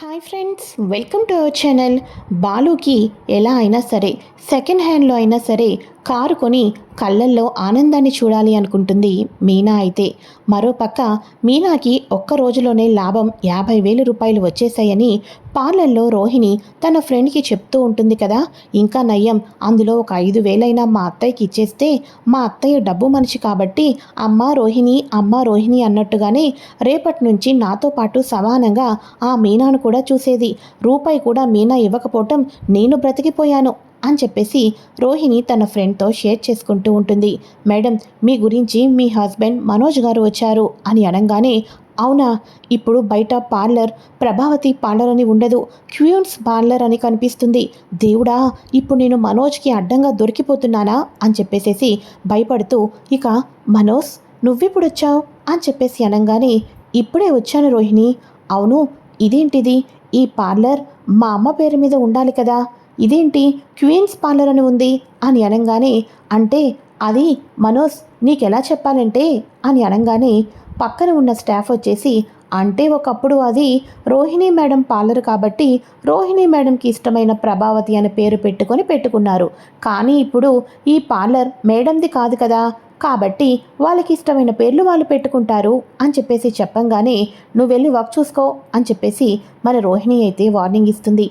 Hi friends welcome to our channel బాలుకి ఎలా అయినా సరే సెకండ్ హ్యాండ్లో అయినా సరే కారు కొని కళ్ళల్లో ఆనందాన్ని చూడాలి అనుకుంటుంది మీనా అయితే. మరోపక్క మీనాకి ఒక్క రోజులోనే లాభం యాభై వేలు రూపాయలు వచ్చేసాయని పార్లర్లో రోహిణి తన ఫ్రెండ్కి చెప్తూ ఉంటుంది కదా. ఇంకా నయ్యం అందులో ఒక ఐదు వేలైనా మా అత్తయ్యకి ఇచ్చేస్తే మా అత్తయ్య డబ్బు మనిషి కాబట్టి అమ్మ రోహిణి అమ్మ రోహిణి అన్నట్టుగానే రేపటి నుంచి నాతో పాటు సమానంగా ఆ మీనాను కూడా చూసేది. రూపాయి కూడా మీనా ఇవ్వకపోవటం నేను బ్రతికిపోయాను అని చెప్పేసి రోహిణి తన ఫ్రెండ్తో షేర్ చేసుకుంటూ ఉంటుంది. మేడం మీ గురించి మీ హస్బెండ్ మనోజ్ గారు వచ్చారు అని అనగానే అవునా? ఇప్పుడు బయట పార్లర్ ప్రభావతి పార్లర్ అని ఉండదు. క్యూన్స్ పార్లర్ అని కనిపిస్తుంది. దేవుడా ఇప్పుడు నేను మనోజ్కి అడ్డంగా దొరికిపోతున్నానా? అని చెప్పేసేసి భయపడుతూ ఇక మనోజ్ నువ్వెప్పుడు వచ్చావు? అని చెప్పేసి అనగానే ఇప్పుడే వచ్చాను రోహిణి. అవును ఇదేంటిది? ఈ పార్లర్ మా అమ్మ పేరు మీద ఉండాలి కదా. ఇదేంటి క్వీన్స్ పార్లర్ అని ఉంది అని అనగానే అంటే అది మనోజ్ నీకెలా చెప్పాలంటే అని అనగానే పక్కన ఉన్న స్టాఫ్ వచ్చేసి అంటే ఒకప్పుడు అది రోహిణి మేడం పార్లర్ కాబట్టి రోహిణి మేడంకి ఇష్టమైన ప్రభావతి అనే పేరు పెట్టుకొని పెట్టుకున్నారు. కానీ ఇప్పుడు ఈ పార్లర్ మేడంది కాదు కదా కాబట్టి వాళ్ళకి ఇష్టమైన పేర్లు వాళ్ళు పెట్టుకుంటారు అని చెప్పేసి చెప్పంగానే నువ్వు వెళ్ళి వర్క్ చూసుకో అని చెప్పేసి మన రోహిణి అయితే వార్నింగ్ ఇస్తుంది.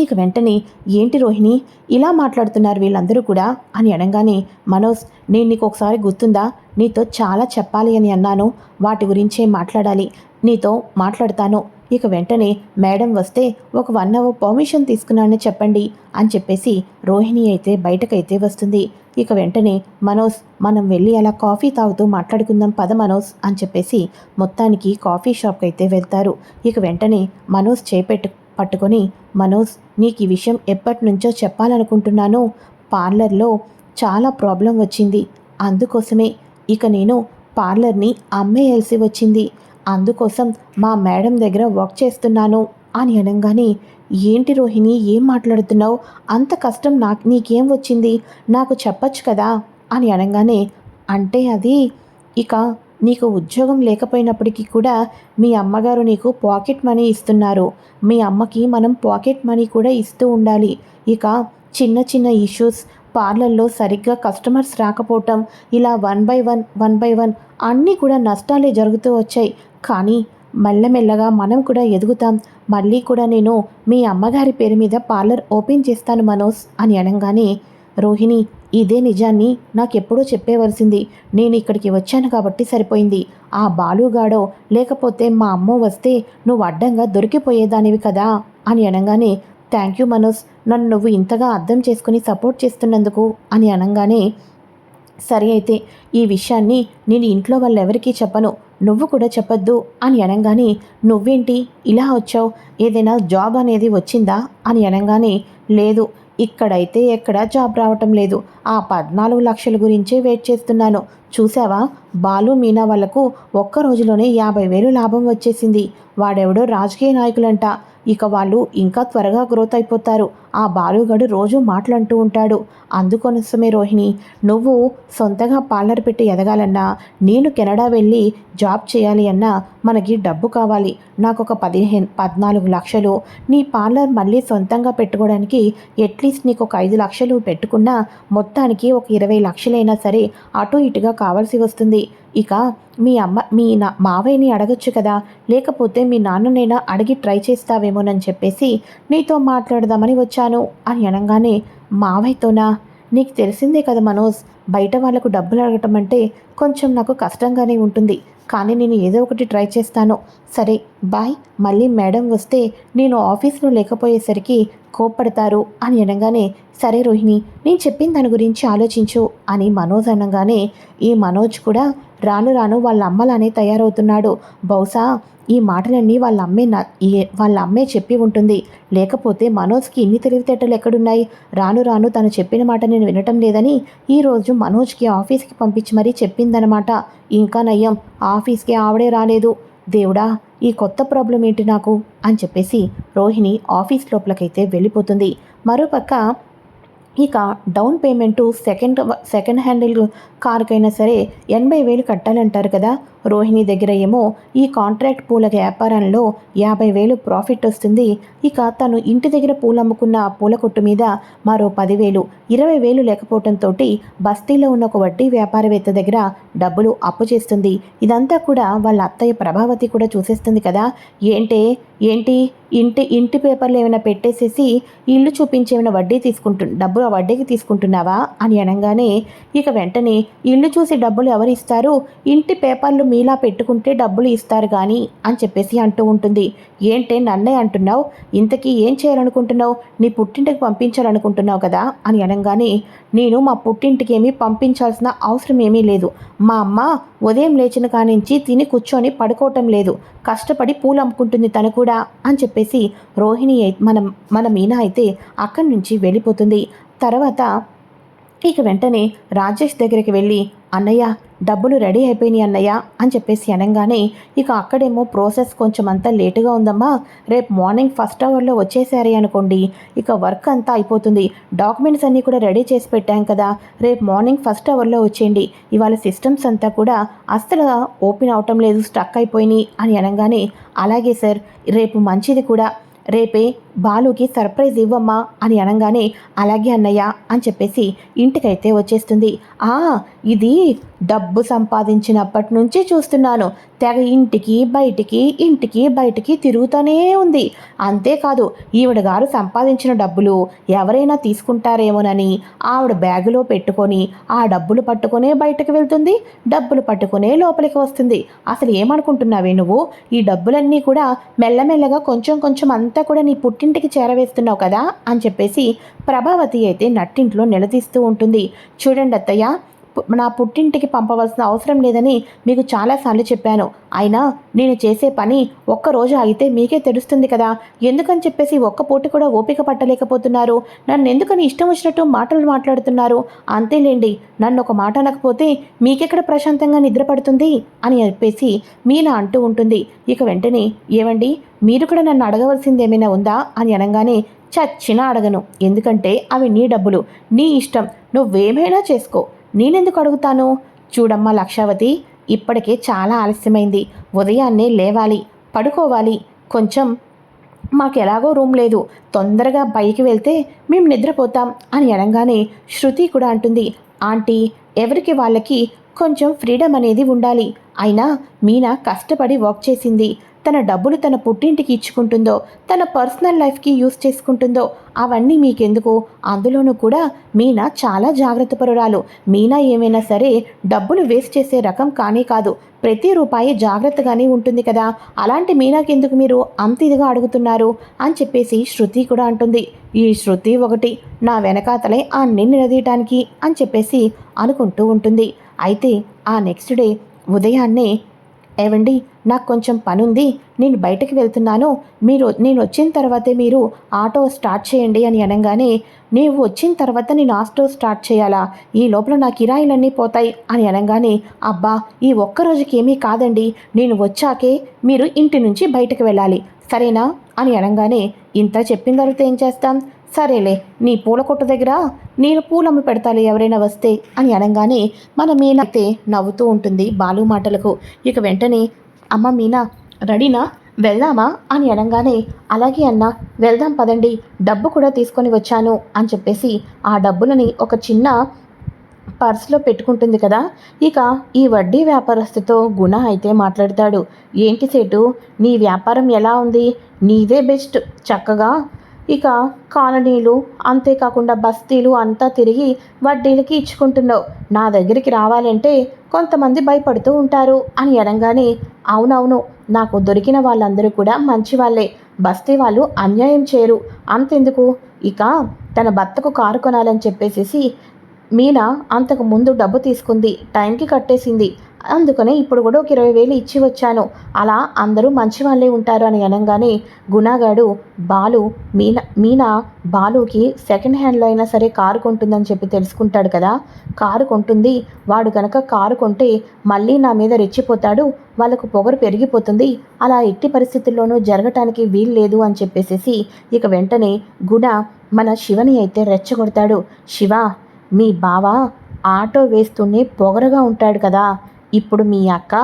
ఇక వెంటనే ఏంటి రోహిణి? ఇలా మాట్లాడుతున్నారు వీళ్ళందరూ కూడా అని అనగానే మనోజ్ నేను నీకు ఒకసారి గుర్తుందా? నీతో చాలా చెప్పాలి అని అన్నాను. వాటి గురించే మాట్లాడాలి. నీతో మాట్లాడతాను. ఇక వెంటనే మేడం వస్తే ఒక వన్ అవర్ పర్మిషన్ తీసుకున్నానని చెప్పండి అని చెప్పేసి రోహిణి అయితే బయటకైతే వస్తుంది. ఇక వెంటనే మనోజ్ మనం వెళ్ళి అలా కాఫీ తాగుతూ మాట్లాడుకుందాం పద మనోజ్ అని చెప్పేసి మొత్తానికి కాఫీ షాప్కి అయితే వెళ్తారు. ఇక వెంటనే మనోజ్ చేపెట్టు పట్టుకొని మనోజ్ నీకు ఈ విషయం ఎప్పటి నుంచో చెప్పాలనుకుంటున్నాను. పార్లర్లో చాలా ప్రాబ్లం వచ్చింది. అందుకోసమే ఇక నేను పార్లర్ని అమ్మేయాల్సి వచ్చింది. అందుకోసం మా మేడం దగ్గర వర్క్ చేస్తున్నాను. అని అనగానే ఏంటి రోహిణి ఏం మాట్లాడుతున్నావు? అంత కష్టం నాకు నీకేం వచ్చింది? నాకు చెప్పచ్చు కదా? అని అనగానే అంటే అది ఇక నీకు ఉద్యోగం లేకపోయినప్పటికీ కూడా మీ అమ్మగారు నీకు పాకెట్ మనీ ఇస్తున్నారు. మీ అమ్మకి మనం పాకెట్ మనీ కూడా ఇస్తూ ఉండాలి. ఇక చిన్న చిన్న ఇష్యూస్ పార్లర్లో సరిగ్గా కస్టమర్స్ రాకపోవటం ఇలా one by one one by one అన్నీ కూడా నష్టాలే జరుగుతూ వచ్చాయి. కానీ మెల్లమెల్లగా మనం కూడా ఎదుగుతాం. మళ్ళీ కూడా నేను మీ అమ్మగారి పేరు మీద పార్లర్ ఓపెన్ చేస్తాను మనోజ్ అని అనగానే రోహిణి ఇదే నిజాన్ని నాకెప్పుడో చెప్పేవలసింది. నేను ఇక్కడికి వచ్చాను కాబట్టి సరిపోయింది. ఆ బాలుగాడో లేకపోతే మా అమ్మో వస్తే నువ్వు అడ్డంగా దొరికిపోయేదానివి కదా అని అనగానే థ్యాంక్ యూ మనోజ్ నన్ను నువ్వు ఇంతగా అర్థం చేసుకుని సపోర్ట్ చేస్తున్నందుకు అని అనగానే సరే అయితే ఈ విషయాన్ని నేను ఇంట్లో వాళ్ళెవరికీ చెప్పను. నువ్వు కూడా చెప్పొద్దు అని అనగానే నువ్వేంటి ఇలా వచ్చావు? ఏదైనా జాబ్ అనేది వచ్చిందా? అని అనగానే లేదు ఇక్కడైతే ఎక్కడా జాబ్ రావటం లేదు. ఆ పద్నాలుగు లక్షల గురించే వెయిట్ చేస్తున్నాను. చూసావా బాలు మీనా వాళ్ళకు ఒక్క రోజులోనే యాభై వేలు లాభం వచ్చేసింది. వాడెవడో రాజకీయ నాయకులంట. ఇక వాళ్ళు ఇంకా త్వరగా గ్రోత్ అయిపోతారు. ఆ బాలుగడు రోజు మాట్లాడుతూ ఉంటాడు. అందుకోసమే రోహిణి నువ్వు సొంతగా పార్లర్ పెట్టి ఎదగాలన్నా నేను కెనడా వెళ్ళి జాబ్ చేయాలి అన్నా మనకి డబ్బు కావాలి. నాకు ఒక పదిహేను పద్నాలుగు లక్షలు. నీ పార్లర్ మళ్ళీ సొంతంగా పెట్టుకోవడానికి అట్లీస్ట్ నీకు ఒక ఐదు లక్షలు పెట్టుకున్నా మొత్తానికి ఒక ఇరవై లక్షలైనా సరే అటు ఇటుగా కావాల్సి వస్తుంది. ఇక మీ అమ్మ మీ నా మావయ్యని అడగచ్చు కదా. లేకపోతే మీ నాన్ననైనా అడిగి ట్రై చేస్తావేమోనని చెప్పేసి నీతో మాట్లాడదామని వచ్చాను వచ్చాను అని అనగానే మావయ్యతోనా? నీకు తెలిసిందే కదా మనోజ్ బయట వాళ్ళకు డబ్బులు అడగటం అంటే కొంచెం నాకు కష్టంగానే ఉంటుంది. కానీ నేను ఏదో ఒకటి ట్రై చేస్తాను. సరే బాయ్. మళ్ళీ మేడం వస్తే నేను ఆఫీస్లో లేకపోయేసరికి కోప్పడతారు అని అనగానే సరే రోహిణి నేను చెప్పిన దాని గురించి ఆలోచించు అని మనోజ్ అనగానే ఈ మనోజ్ కూడా రాను రాను వాళ్ళ అమ్మలానే తయారవుతున్నాడు. బహుశా ఈ మాటలన్నీ వాళ్ళ అమ్మే నా వాళ్ళ అమ్మే చెప్పి ఉంటుంది. లేకపోతే మనోజ్కి ఇన్ని తెలివితేటలు ఎక్కడున్నాయి? రాను రాను తను చెప్పిన మాట నేను వినటం లేదని ఈరోజు మనోజ్కి ఆఫీస్కి పంపించి మరీ చెప్పిందనమాట. ఇంకా నయ్యం ఆఫీస్కి ఆవిడే రాలేదు. దేవుడా ఈ కొత్త ప్రాబ్లం ఏంటి నాకు? అని చెప్పేసి రోహిణి ఆఫీస్ లోపలికైతే వెళ్ళిపోతుంది. మరోపక్క ఇక down payment second second handle కార్కైనా సరే ఎనభై వేలు కట్టాలంటారు కదా. రోహిణి దగ్గర ఏమో ఈ కాంట్రాక్ట్ పూల వ్యాపారంలో యాభై వేలు ప్రాఫిట్ వస్తుంది. ఇక తను ఇంటి దగ్గర పూలు అమ్ముకున్న పూల కొట్టు మీద మరో పదివేలు ఇరవై వేలు లేకపోవడంతో బస్తీలో ఉన్న ఒక వడ్డీ వ్యాపారవేత్త దగ్గర డబ్బులు అప్పు చేస్తుంది. ఇదంతా కూడా వాళ్ళ అత్తయ్య ప్రభావతి కూడా చూసేస్తుంది కదా. ఏంటే? ఏంటి? ఇంటి ఇంటి పేపర్లు ఏమైనా పెట్టేసేసి ఇల్లు చూపించి ఏమైనా వడ్డీ తీసుకుంటు డబ్బులు ఆ వడ్డీకి తీసుకుంటున్నావా? అని అనగానే ఇక వెంటనే ఇల్లు చూసి డబ్బులు ఎవరు ఇస్తారు? ఇంటి పేపర్లు ఇలా పెట్టుకుంటే డబ్బులు ఇస్తారు కానీ అని చెప్పేసి అంటూ ఉంటుంది. ఏంటే నన్నే అంటున్నావు? ఇంతకీ ఏం చేయాలనుకుంటున్నావు? నీ పుట్టింటికి పంపించాలనుకుంటున్నావు కదా? అని అనగానే నేను మా పుట్టింటికి ఏమీ పంపించాల్సిన అవసరం ఏమీ లేదు. మా అమ్మ ఉదయం లేచిన కానించి తిని కూర్చొని పడుకోవటం లేదు. కష్టపడి పూలు అమ్ముకుంటుంది తను కూడా అని చెప్పేసి రోహిణి అయి- మన మన మీనా అయితే అక్కడి నుంచి వెళ్ళిపోతుంది. తర్వాత ఇక వెంటనే రాజేష్ దగ్గరికి వెళ్ళి అన్నయ్య డబ్బులు రెడీ అయిపోయినాయి అన్నయ్య అని చెప్పేసి అనగానే ఇక అక్కడేమో ప్రాసెస్ కొంచెం అంతా లేటుగా ఉందమ్మా రేపు మార్నింగ్ ఫస్ట్ అవర్లో వచ్చేసారే అనుకోండి ఇక వర్క్ అంతా అయిపోతుంది డాక్యుమెంట్స్ అన్నీ కూడా రెడీ చేసి పెట్టాం కదా రేపు మార్నింగ్ ఫస్ట్ అవర్లో వచ్చేయండి ఇవాళ సిస్టమ్స్ అంతా కూడా అస్సలు ఓపెన్ అవటం లేదు స్టక్ అయిపోయినాయి అని అనగానే అలాగే సార్ రేపు మంచిది కూడా రేపే బాలుకి సర్ప్రైజ్ ఇవ్వమ్మా అని అనగానే అలాగే అన్నయ్య అని చెప్పేసి ఇంటికైతే వచ్చేస్తుంది. ఆ ఇది డబ్బు సంపాదించినప్పటి నుంచి చూస్తున్నాను. తెగ ఇంటికి బయటికి ఇంటికి బయటికి తిరుగుతూనే ఉంది. అంతేకాదు ఈవిడ గారు సంపాదించిన డబ్బులు ఎవరైనా తీసుకుంటారేమోనని ఆవిడ బ్యాగులో పెట్టుకొని ఆ డబ్బులు పట్టుకునే బయటకు వెళ్తుంది డబ్బులు పట్టుకునే లోపలికి వస్తుంది. అసలు ఏమనుకుంటున్నావే నువ్వు? ఈ డబ్బులన్నీ కూడా మెల్లమెల్లగా కొంచెం కొంచెం అంతా కూడా నీ పుట్టిన నట్టింటికి చేరవేస్తున్నావు కదా అని చెప్పేసి ప్రభావతి అయితే నట్టింట్లో నిలదీస్తూ ఉంటుంది. చూడండి అత్తయ్య నా పుట్టింటికి పంపవలసిన అవసరం లేదని మీకు చాలాసార్లు చెప్పాను. అయినా నేను చేసే పని ఒక్క రోజు ఆగితే మీకే తెలుస్తుంది కదా. ఎందుకని చెప్పేసి ఒక్క పూట కూడా ఓపిక పట్టలేకపోతున్నారు? నన్ను ఎందుకని ఇష్టం వచ్చినట్టు మాటలు మాట్లాడుతున్నారు? అంతేలేండి నన్ను ఒక మాట అనకపోతే మీకెక్కడ ప్రశాంతంగా నిద్రపడుతుంది అని చెప్పేసి మీనా అంటూ ఉంటుంది. ఇక వెంటనే ఏమండి మీరు కూడా నన్ను అడగవలసింది ఏమైనా ఉందా? అని అనగానే చచ్చినా అడగను. ఎందుకంటే అవి నీ డబ్బులు. నీ ఇష్టం. నువ్వేమైనా చేసుకో. నేనెందుకు అడుగుతాను? చూడమ్మా లక్షావతి ఇప్పటికే చాలా ఆలస్యమైంది. ఉదయాన్నే లేవాలి పడుకోవాలి. కొంచెం మాకు ఎలాగో రూమ్ లేదు. తొందరగా పైకి వెళ్తే మేము నిద్రపోతాం అని అనగానే శృతి కూడా అంటుంది. ఆంటీ ఎవరికి వాళ్ళకి కొంచెం ఫ్రీడమ్ అనేది ఉండాలి. అయినా మీనా కష్టపడి వర్క్ చేసింది. తన డబ్బులు తన పుట్టింటికి ఇచ్చుకుంటుందో తన పర్సనల్ లైఫ్కి యూస్ చేసుకుంటుందో అవన్నీ మీకెందుకు? అందులోనూ కూడా మీనా చాలా జాగ్రత్త పరురాలు. మీనా ఏమైనా సరే డబ్బులు వేస్ట్ చేసే రకం కానీ కాదు ప్రతి రూపాయి జాగ్రత్తగానే ఉంటుంది కదా. అలాంటి మీనాకెందుకు మీరు అంత ఇదిగా అడుగుతున్నారు? అని చెప్పేసి శృతి కూడా అంటుంది. ఈ శృతి ఒకటి నా వెనకాతలే ఆ నిన్ను నిలదీయటానికి అని చెప్పేసి అనుకుంటూ ఉంటుంది. అయితే ఆ నెక్స్ట్ డే ఉదయాన్నే ఏవండి నాకు కొంచెం పనుంది నేను బయటకు వెళ్తున్నాను. మీరు నేను వచ్చిన తర్వాతే మీరు ఆటో స్టార్ట్ చేయండి అని అనగానే నీవు వచ్చిన తర్వాత నేను ఆటో స్టార్ట్ చేయాలా? ఈ లోపల నా కిరాయిలన్నీ పోతాయి అని అనగానే అబ్బా ఈ ఒక్క రోజుకి ఏమీ కాదండి. నేను వచ్చాకే మీరు ఇంటి నుంచి బయటకు వెళ్ళాలి. సరేనా? అని అనగానే ఇంత చెప్పిన తర్వాత ఏం చేస్తాం? సరేలే నీ పూల కొట్టు దగ్గర నేను పూలమ్మ పెడతాలి ఎవరైనా వస్తే అని అనగానే మన మీనా అయితే నవ్వుతూ ఉంటుంది బాలు మాటలకు. ఇక వెంటనే అమ్మ మీనా రెడీనా? వెళ్దామా? అని అనగానే అలాగే అన్న వెళ్దాం పదండి డబ్బు కూడా తీసుకొని వచ్చాను అని చెప్పేసి ఆ డబ్బులని ఒక చిన్న పర్సులో పెట్టుకుంటుంది కదా. ఇక ఈ వడ్డీ వ్యాపారస్తుతో గుణ అయితే మాట్లాడతాడు. ఏంటి సేటు నీ వ్యాపారం ఎలా ఉంది? నీదే బెస్ట్ చక్కగా ఇక కాలనీలు అంతేకాకుండా బస్తీలు అంతా తిరిగి వడ్డీలకి ఇచ్చుకుంటున్నావు. నా దగ్గరికి రావాలంటే కొంతమంది భయపడుతూ ఉంటారు అని అనగానే అవునవును నాకు దొరికిన వాళ్ళందరూ కూడా మంచి వాళ్ళే బస్తీ వాళ్ళు అన్యాయం చేయరు. అంతెందుకు? ఇక తన భర్తకు కారు కొనాలని చెప్పేసేసి మీనా అంతకు ముందు డబ్బు తీసుకుంది టైంకి కట్టేసింది. అందుకనే ఇప్పుడు కూడా ఒక ఇరవై వేలు ఇచ్చి వచ్చాను. అలా అందరూ మంచి వాళ్ళే ఉంటారు అని అనగానే గుణాగాడు బాలు మీనా మీనా బాలుకి సెకండ్ హ్యాండ్లో అయినా సరే కారు కొంటుందని చెప్పి తెలుసుకుంటాడు కదా. కారు కొంటుంది. వాడు కనుక కారు కొంటే మళ్ళీ నా మీద రెచ్చిపోతాడు. వాళ్ళకు పొగరు పెరిగిపోతుంది. అలా ఎట్టి పరిస్థితుల్లోనూ జరగటానికి వీలు లేదు అని చెప్పేసేసి ఇక వెంటనే గుణ మన శివని అయితే రెచ్చగొడతాడు. శివ మీ బావ ఆటో వేస్తూనే పొగరగా ఉంటాడు కదా. ఇప్పుడు మీ అక్క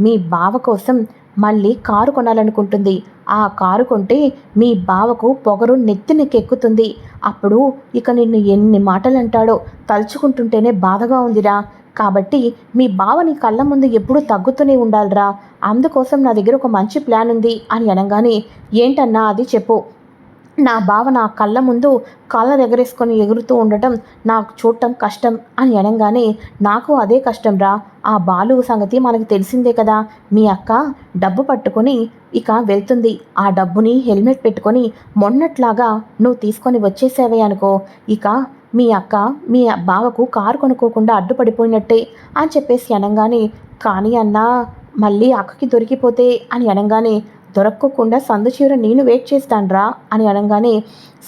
మీ బావ కోసం మళ్ళీ కారు కొనాలనుకుంటుంది. ఆ కారు కొంటే మీ బావకు పొగరు నెత్తినెక్కెక్కుతుంది అప్పుడు ఇక నిన్ను ఎన్ని మాటలు అంటాడో తలుచుకుంటుంటేనే బాధగా ఉందిరా. కాబట్టి మీ బావ నీ కళ్ళ ముందు ఎప్పుడూ తగ్గుతూనే ఉండాలిరా. అందుకోసం నా దగ్గర ఒక మంచి ప్లాన్ ఉంది అని అనగానే ఏంటన్నా అది చెప్పు. నా బావ నా కళ్ళ ముందు కాళ్ళ ఎగరేసుకొని ఎగురుతూ ఉండటం నాకు చూడటం కష్టం అని అనగానే నాకు అదే కష్టం రా. ఆ బాలు సంగతి మనకు తెలిసిందే కదా. మీ అక్క డబ్బు పట్టుకొని ఇక వెళ్తుంది. ఆ డబ్బుని హెల్మెట్ పెట్టుకొని మొన్నట్లాగా నువ్వు తీసుకొని వచ్చేసేవే అనుకో. ఇక మీ అక్క మీ బావకు కారు కొనుక్కోకుండా అడ్డుపడిపోయినట్టే అని చెప్పేసి అనగానే కానీ అన్నా మళ్ళీ అక్కకి దొరికిపోతే అని అనగానే దొరక్కోకుండా సందు చివర నేను వెయిట్ చేస్తానురా అని అనగానే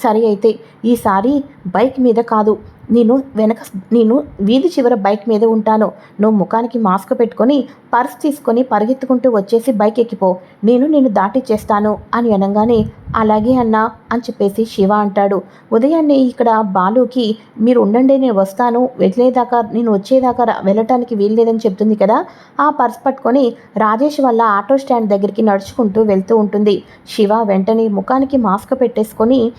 సరే అయితే ఈసారి బైక్ మీద కాదు. నేను వెనక నేను వీధి చివర బైక్ మీద ఉంటాను. నువ్వు ముఖానికి మాస్క్ పెట్టుకొని పర్స్ తీసుకొని పరిగెత్తుకుంటూ వచ్చేసి బైక్ ఎక్కిపో. నేను నేను దాటిచ్చేస్తాను అని అనగానే అలాగే అన్నా అని చెప్పేసి శివ అంటాడు. ఉదయాన్నే ఇక్కడ బాలుకి మీరు ఉండండి నేను వస్తాను. వెళ్ళేదాకా నేను వచ్చేదాకా వెళ్ళటానికి వీల్లేదని చెప్తుంది కదా. ఆ పర్స్ పట్టుకొని రాజేష్ వల్ల ఆటో స్టాండ్ దగ్గరికి నడుచుకుంటూ వెళ్తూ ఉంటుంది. శివ వెంటనే ముఖానికి మాస్క్ పెట్టేసుకొని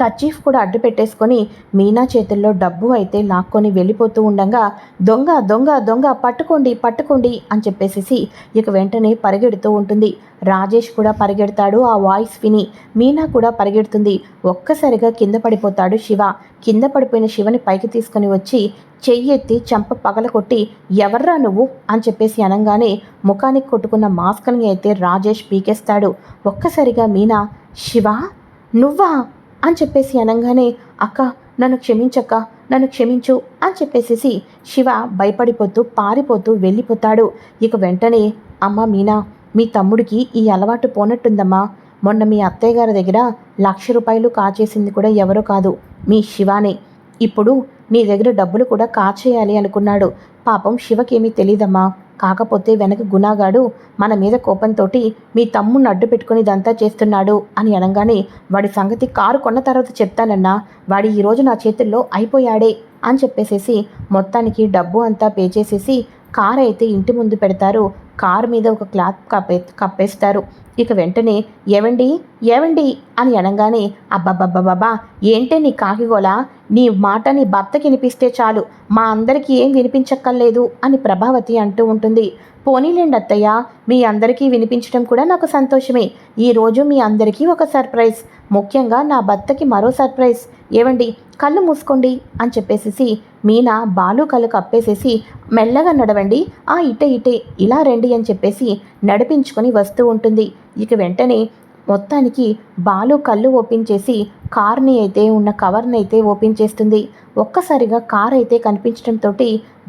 కర్చీఫ్ కూడా అడ్డు పెట్టేసుకొని మీనా చేతుల్లో డబ్బు అయితే లాక్కొని వెళ్ళిపోతూ ఉండగా దొంగ దొంగ దొంగ పట్టుకోండి పట్టుకోండి అని చెప్పేసేసి ఇక వెంటనే పరిగెడుతూ ఉంటుంది. రాజేష్ కూడా పరిగెడతాడు ఆ వాయిస్ విని మీనా కూడా పరిగెడుతుంది. ఒక్కసారిగా కింద పడిపోతాడు శివ. కింద పడిపోయిన శివని పైకి తీసుకొని వచ్చి చెయ్యెత్తి చంప పగలకొట్టి ఎవర్రా నువ్వు? అని చెప్పేసి అనగానే ముఖానికి కొట్టుకున్న మాస్క్ని అయితే రాజేష్ పీకేస్తాడు. ఒక్కసారిగా మీనా శివ నువ్వా? అని చెప్పేసి అనగానే అక్క నన్ను క్షమించక్క నన్ను క్షమించు అని చెప్పేసేసి శివ భయపడిపోతూ పారిపోతూ వెళ్ళిపోతాడు. ఇక వెంటనే అమ్మ మీనా మీ తమ్ముడికి ఈ అలవాటు పోనట్టుందమ్మా. మొన్న మీ అత్తయ్య గారి దగ్గర లక్ష రూపాయలు కాచేసింది కూడా ఎవరో కాదు మీ శివానే. ఇప్పుడు నీ దగ్గర డబ్బులు కూడా కాచేయాలి అనుకున్నాడు. పాపం శివకేమీ తెలీదమ్మా. కాకపోతే వెనక గుణాగాడు మన మీద కోపంతో మీ తమ్ముడిని అడ్డు పెట్టుకుని ఇదంతా చేస్తున్నాడు అని అనగానే వాడి సంగతి కారు కొన్న తర్వాత చెప్తానన్నా వాడి ఈరోజు నా చేతుల్లో అయిపోయాడే అని చెప్పేసేసి మొత్తానికి డబ్బు అంతా పే చేసేసి కార్ అయితే ఇంటి ముందు పెడతారు కారు మీద ఒక క్లాత్ కప్పే కప్పేస్తారు. ఇక వెంటనే ఏవండి? ఏవండి? అని అనగానే అబ్బబ్బబ్బబ్బా ఏంటే నీ కాకిగోల నీ మాట నీ భర్తకి వినిపిస్తే చాలు. మా అందరికీ ఏం వినిపించక్కర్లేదు అని ప్రభావతి అంటూ ఉంటుంది. పోనీలేండి అత్తయ్య! మీ అందరికీ వినిపించడం కూడా నాకు సంతోషమే. ఈరోజు మీ అందరికీ ఒక సర్ప్రైజ్. ముఖ్యంగా నా భర్తకి మరో సర్ప్రైజ్. ఏవండి? కళ్ళు మూసుకోండి అని చెప్పేసేసి మీనా బాలు కళ్ళు కప్పేసేసి మెల్లగా నడవండి. ఆ ఇటే ఇటే. ఇలా రండి. అని చెప్పేసి నడిపించుకొని వస్తూ ఉంటుంది. ఇక వెంటనే మొత్తానికి బాలు కళ్ళు ఓపెన్ చేసి కార్ని అయితే ఉన్న కవర్ని అయితే ఓపెన్ చేస్తుంది. ఒక్కసారిగా కార్ అయితే కనిపించడంతో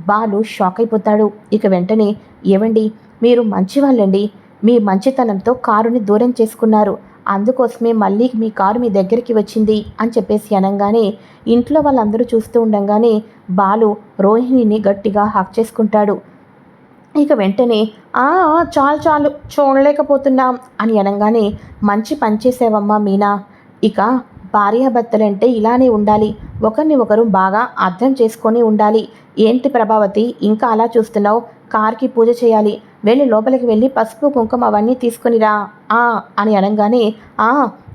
బాలు షాక్ అయిపోతాడు. ఇక వెంటనే ఏవండి మీరు మంచివాళ్ళండి. మీ మంచితనంతో కారుని దూరం చేసుకున్నారు. అందుకోసమే మళ్ళీ మీ కారు మీ దగ్గరికి వచ్చింది అని చెప్పేసి అనగానే ఇంట్లో వాళ్ళందరూ చూస్తూ ఉండగానే బాలు రోహిణిని గట్టిగా హాక్ చేసుకుంటాడు. ఇక వెంటనే "ఆ, చాలు చాలు చూడలేకపోతున్నాం అని అనగానే మంచి పని చేసావమ్మా మీనా. ఇక భార్యాభర్తలంటే ఇలానే ఉండాలి. ఒకరిని ఒకరు బాగా అర్థం చేసుకొని ఉండాలి. ఏంటి ప్రభావతి ఇంకా అలా చూస్తున్నావు? కార్కి పూజ చేయాలి. వెళ్ళి లోపలికి వెళ్ళి పసుపు కుంకుమ అవన్నీ తీసుకొనిరా ఆ అని అనగానే ఆ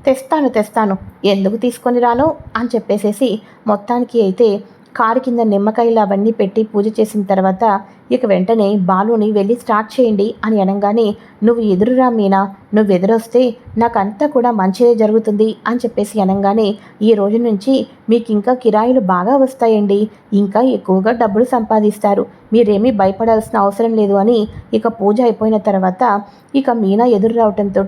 తెస్తాను తెస్తాను. ఎందుకు తీసుకొని రాను? అని చెప్పేసేసి మొత్తానికి అయితే కారు కింద నిమ్మకాయలు అవన్నీ పెట్టి పూజ చేసిన తర్వాత ఇక వెంటనే బాలుని వెళ్ళి స్టార్ట్ చేయండి అని అనగానే నువ్వు ఎదురురా మీనా? నువ్వు ఎదురొస్తే నాకంతా కూడా మంచిదే జరుగుతుంది అని చెప్పేసి అనగానే ఈ రోజు నుంచి మీకు ఇంకా కిరాయిలు బాగా వస్తాయండి. ఇంకా ఎక్కువగా డబ్బులు సంపాదిస్తారు. మీరేమీ భయపడాల్సిన అవసరం లేదు అని ఇక పూజ అయిపోయిన తర్వాత ఇక మీనా ఎదురు రావటంతో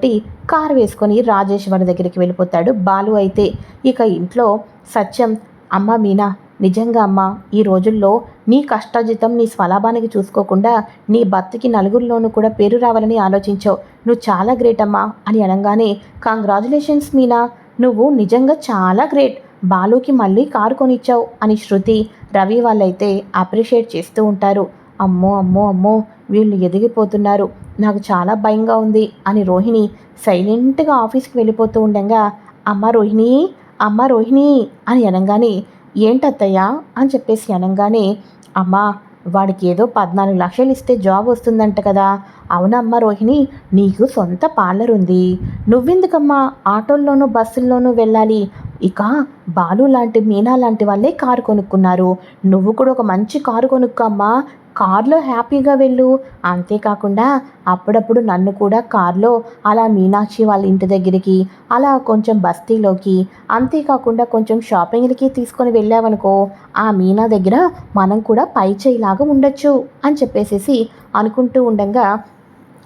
కారు వేసుకొని రాజేశ్వర దగ్గరికి వెళ్ళిపోతాడు బాలు అయితే. ఇక ఇంట్లో సత్యం అమ్మ మీనా నిజంగా అమ్మా ఈ రోజుల్లో నీ కష్టజితం నీ స్వలాభానికి చూసుకోకుండా నీ భర్తకి నలుగురిలోనూ కూడా పేరు రావాలని ఆలోచించావు. నువ్వు చాలా గ్రేట్ అమ్మా అని అనగానే కంగ్రాచులేషన్స్ మీనా నువ్వు నిజంగా చాలా గ్రేట్. బాలుకి మళ్ళీ కారు కొనిచ్చావు అని శృతి రవి వాళ్ళైతే అప్రిషియేట్ చేస్తూ ఉంటారు. అమ్మో అమ్మో అమ్మో వీళ్ళు ఎదిగిపోతున్నారు. నాకు చాలా భయంగా ఉంది అని రోహిణి సైలెంట్గా ఆఫీస్కి వెళ్ళిపోతూ ఉండగా అమ్మ రోహిణి అమ్మ రోహిణి అని అనగానే ఏంటత్తయ్యా? అని చెప్పేసి అనగానే అమ్మా వాడికి ఏదో పద్నాలుగు లక్షలు ఇస్తే జాబ్ వస్తుందంట కదా. అవునమ్మా రోహిణి నీకు సొంత పార్లర్ ఉంది నువ్వెందుకమ్మా ఆటోల్లోనూ బస్సుల్లోనూ వెళ్ళాలి? ఇక బాలు లాంటి మీనా లాంటి వాళ్ళే కారు కొనుక్కున్నారు. నువ్వు కూడా ఒక మంచి కారు కొనుక్కమ్మా కార్లో హ్యాపీగా వెళ్ళు. అంతేకాకుండా అప్పుడప్పుడు నన్ను కూడా కార్లో అలా మీనాక్షి వాళ్ళ ఇంటి దగ్గరికి అలా కొంచెం బస్తీలోకి అంతేకాకుండా కొంచెం షాపింగ్లకి తీసుకొని వెళ్ళావనుకో ఆ మీనా దగ్గర మనం కూడా పై చేయిలాగా ఉండొచ్చు అని చెప్పేసేసి అనుకుంటూ ఉండగా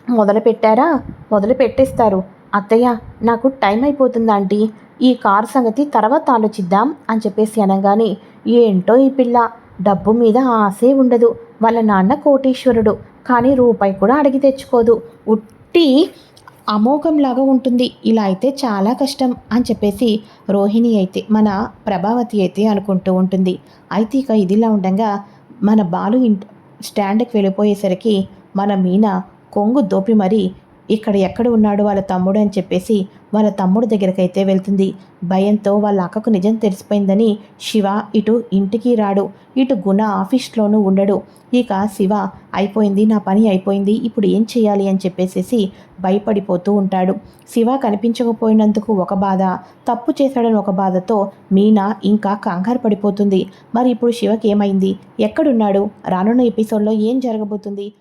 మొదలు పెట్టారా మొదలు పెట్టేస్తారు అత్తయ్య నాకు టైం అయిపోతుంది ఆంటీ. ఈ కార్ సంగతి తర్వాత ఆలోచిద్దాం అని చెప్పేసి అనగానే ఏంటో ఈ పిల్ల? డబ్బు మీద ఆశే ఉండదు. వాళ్ళ నాన్న కోటీశ్వరుడు. కానీ రూపాయి కూడా అడిగి తెచ్చుకోదు. ఉట్టి అమోఘంలాగా ఉంటుంది. ఇలా అయితే చాలా కష్టం అని చెప్పేసి రోహిణి అయితే మన ప్రభావతి అయితే అనుకుంటూ ఉంటుంది. అయితే ఇక ఇదిలా ఉండగా మన బాలు ఇంట్ స్టాండ్కి వెళ్ళిపోయేసరికి మన మీనా కొంగు దోపి మరీ ఇక్కడ ఎక్కడ ఉన్నాడు వాళ్ళ తమ్ముడు అని చెప్పేసి వాళ్ళ తమ్ముడు దగ్గరకైతే వెళ్తుంది. భయంతో వాళ్ళ అక్కకు నిజం తెలిసిపోయిందని శివ ఇటు ఇంటికి రాడు. ఇటు గుణ ఆఫీస్లోనూ ఉండడు. ఇక శివ అయిపోయింది నా పని అయిపోయింది ఇప్పుడు ఏం చేయాలి? అని చెప్పేసేసి భయపడిపోతూ ఉంటాడు. శివ కనిపించకపోయినందుకు ఒక బాధ తప్పు చేశాడని ఒక బాధతో మీనా ఇంకా కంగారు పడిపోతుంది. మరి ఇప్పుడు శివకి ఏమైంది ఎక్కడున్నాడు? రానున్న ఎపిసోడ్లో ఏం జరగబోతుంది?